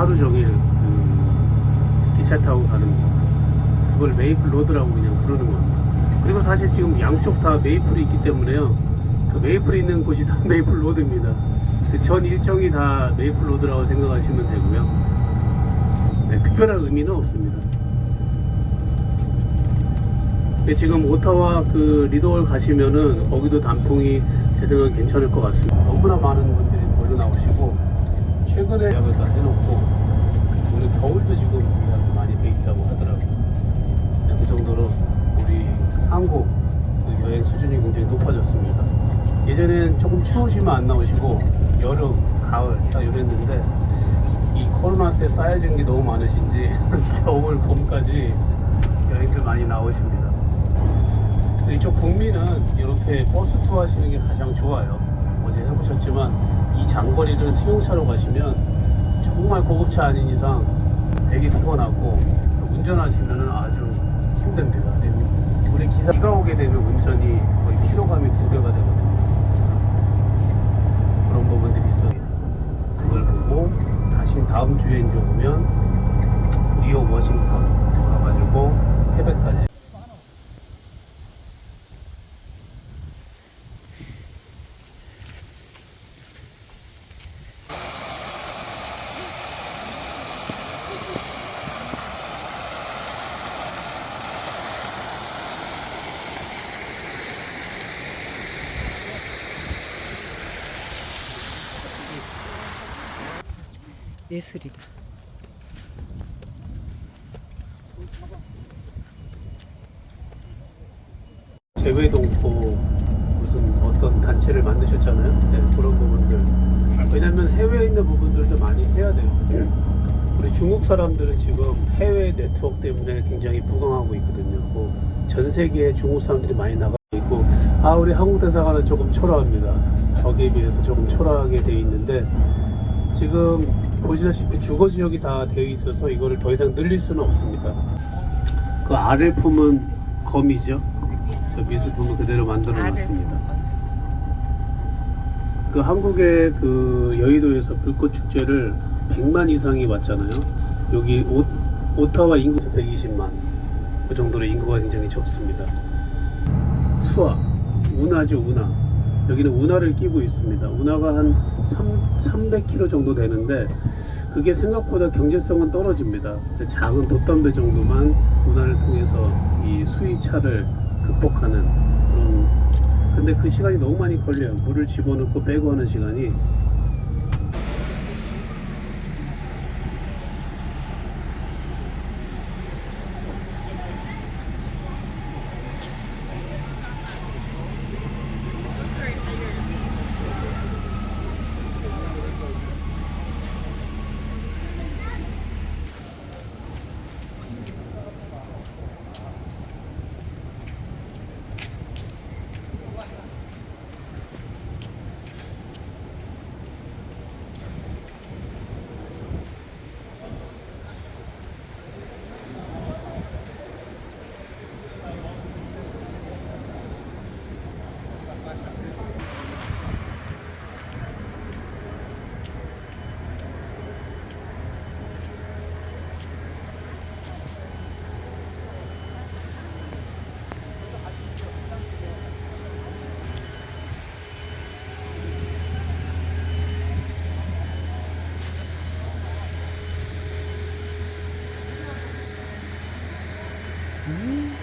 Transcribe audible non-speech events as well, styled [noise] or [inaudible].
하루 종일 그 기차 타고 가는 거. 그걸 메이플 로드라고 그냥 부르는 겁니다. 그리고 사실 지금 양쪽 다 메이플이 있기 때문에요. 그 메이플이 있는 곳이 다 [laughs] 메이플 로드입니다. 그 전 일정이 다 메이플 로드라고 생각하시면 되고요. 네, 특별한 의미는 없습니다. 근데 지금 오타와 그 리도월 가시면은 거기도 단풍이 제 생각엔 괜찮을 것 같습니다. 너무나 많은 분들이 몰려 나오시고 최근에 예약을 다 해놓고 우리 겨울도 지금 예약이 많이 돼 있다고 하더라고요. 네, 그 정도로 우리 한국 그 여행 수준이 굉장히 높아졌습니다. 예전엔 조금 추우시면 안 나오시고 여름, 가을 딱 이랬는데 이 코로나 때 쌓여진 게 너무 많으신지 [laughs] 겨울, 봄까지 여행들 많이 나오십니다. 이쪽 북미는 이렇게 버스 투어 하시는 게 가장 좋아요. 어제 해보셨지만 이 장거리를 수용차로 가시면 정말 고급차 아닌 이상 되게 피곤하고 또 운전하시면 아주 힘듭니다. 우리 기사 비가 오게 되면 운전이 거의 피로감이 두 배가 되거든요. 그런 부분들이 있어요. 그걸 보고 다시 다음 주에 이제 오면 리오 워싱턴 가가지고 태백까지 예술이다. 재외동포 무슨 어떤 단체를 만드셨잖아요. 네, 그런 부분들. 왜냐면 해외에 있는 부분들도 많이 해야 돼요. 우리 중국 사람들은 지금 해외 네트워크 때문에 굉장히 부강하고 있거든요. 뭐 전 세계에 중국 사람들이 많이 나가고 있고, 아, 우리 한국 대사관은 조금 초라합니다. 거기에 비해서 조금 초라하게 돼 있는데, 지금 보시다시피 주거 지역이 다 되어 있어서 이거를 더 이상 늘릴 수는 없습니다. 그 아래 품은 검이죠. 저 미술품을 그대로 만들어 놨습니다. 그 한국의 그 여의도에서 불꽃 축제를 100만 이상이 왔잖아요. 여기 오, 오타와 인구수 120만. 그 정도로 인구가 굉장히 적습니다. 수화, 운하죠, 운하. 여기는 운하를 끼고 있습니다. 운하가 한 3, 300km 정도 되는데 그게 생각보다 경제성은 떨어집니다. 작은 돛담배 정도만 운하를 통해서 이 수위차를 극복하는 그런 근데 그 시간이 너무 많이 걸려요. 물을 집어넣고 빼고 하는 시간이 음.